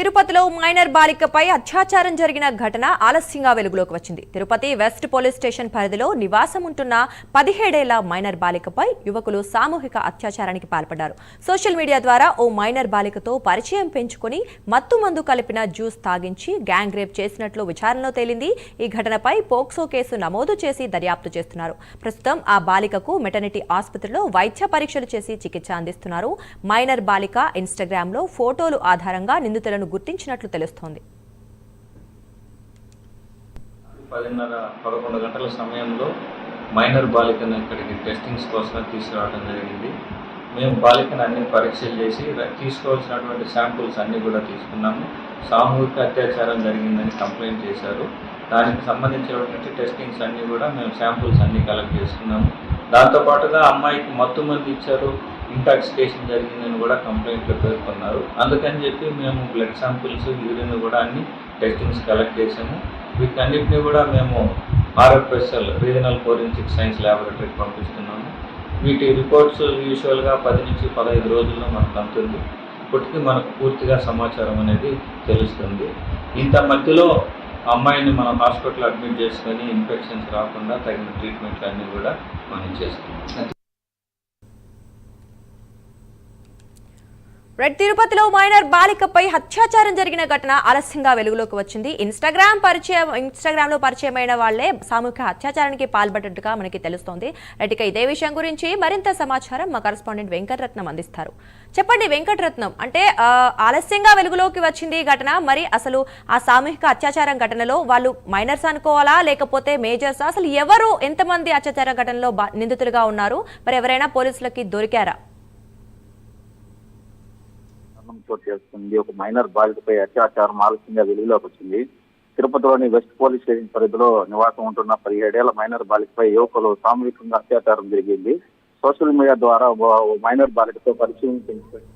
తిరుపతిలో మైనర్ బాలికపై అత్యాచారం జరిగిన ఘటన ఆలస్యంగా వెలుగులోకి వచ్చింది. తిరుపతి వెస్ట్ పోలీస్ స్టేషన్ పరిధిలో నివాసం ఉంటున్న పదిహేడేళ్ళ మైనర్ బాలికపై యువకులు సామూహిక అత్యాచారానికి పాల్పడ్డారు. సోషల్ మీడియా ద్వారా ఓ మైనర్ బాలికతో పరిచయం పెంచుకొని మత్తు మందు కలిపిన జ్యూస్ తాగించి గ్యాంగ్ రేప్ చేసినట్లు విచారణలో తేలింది. ఈ ఘటనపై పోక్సో కేసు నమోదు చేసి దర్యాప్తు చేస్తున్నారు. ప్రస్తుతం ఆ బాలికకు మెటర్నిటీ ఆసుపత్రిలో వైద్య పరీక్షలు చేసి చికిత్స అందిస్తున్నారు. మైనర్ బాలిక ఇన్స్టాగ్రామ్లో ఫోటోలు ఆధారంగా నిందితులను గుర్తించినట్లు తెలుస్తోంది. పదిన్నర పదకొండు గంటల సమయంలో మైనర్ బాలికను ఇక్కడికి టెస్టింగ్స్ కోసం తీసుకురావడం జరిగింది. మేము బాలికను అన్ని పరీక్షలు చేసి తీసుకోవాల్సినటువంటి శాంపుల్స్ అన్నీ కూడా తీసుకున్నాము. సామూహిక అత్యాచారం జరిగిందని కంప్లైంట్ చేశారు. దానికి సంబంధించినటువంటి టెస్టింగ్స్ అన్నీ కూడా మేము శాంపుల్స్ అన్నీ కలెక్ట్ చేసుకున్నాము. దాంతోపాటుగా అమ్మాయికి మత్తు మంది ఇచ్చారు. ఇంటాక్సికేషన్ జరిగిందని కూడా కంప్లైంట్లో పేర్కొన్నారు. అందుకని చెప్పి మేము బ్లడ్ శాంపుల్స్ యూరిన్ కూడా అన్ని టెస్టింగ్స్ కలెక్ట్ చేసాము వీటన్నిటిని కూడా మేము ఆర్ఎఫ్ఎస్ఎల్ రీజనల్ ఫోరెన్సిక్ సైన్స్ ల్యాబొరేటరీకి పంపిస్తున్నాము. వీటి రిపోర్ట్స్ యూజువల్గా పది నుంచి పదహైదు రోజుల్లో మనకు అందుతుంది. ఇప్పటికీ మనకు పూర్తిగా సమాచారం అనేది తెలుస్తుంది. ఇంత మధ్యలో అమ్మాయిని మనం హాస్పిటల్ అడ్మిట్ చేసుకొని ఇన్ఫెక్షన్స్ రాకుండా తగిన ట్రీట్మెంట్లు అన్నీ కూడా మనం చేస్తున్నాం రెడ్ తిరుపతిలో మైనర్ బాలికపై అత్యాచారం జరిగిన ఘటన ఆలస్యంగా వెలుగులోకి వచ్చింది. ఇన్స్టాగ్రామ్ పరిచయం ఇన్స్టాగ్రామ్లో పరిచయమైన వాళ్ళే సామూహిక అత్యాచారానికి పాల్పడ్డట్టుగా మనకి తెలుస్తోంది. రెడ్డిక ఇదే విషయం గురించి మరింత సమాచారం మా కరస్పాండెంట్ వెంకటరత్నం అందిస్తారు. చెప్పండి వెంకటరత్నం అంటే ఆలస్యంగా వెలుగులోకి వచ్చింది ఈ ఘటన మరి అసలు ఆ సామూహిక అత్యాచారం ఘటనలో వాళ్ళు మైనర్స్ అనుకోవాలా లేకపోతే మేజర్స్? అసలు ఎవరు ఎంతమంది అత్యాచార ఘటనలో బా- నిందితులుగా ఉన్నారు? మరి ఎవరైనా పోలీసులకి దొరికారా? మరణం చోటు చేసుకుంది ఒక మైనర్ బాలికపై అత్యాచారం ఆలస్యంగా వెలుగులోకి వచ్చింది. తిరుపతిలోని వెస్ట్ పోలీస్ స్టేషన్ పరిధిలో నివాసం ఉంటున్న పదిహేడేళ్ళ మైనర్ బాలికపై యువకులు సామూహికంగా అత్యాచారం జరిగింది. సోషల్ మీడియా ద్వారా మైనర్ బాలికతో పరిచయం పెంచుకొని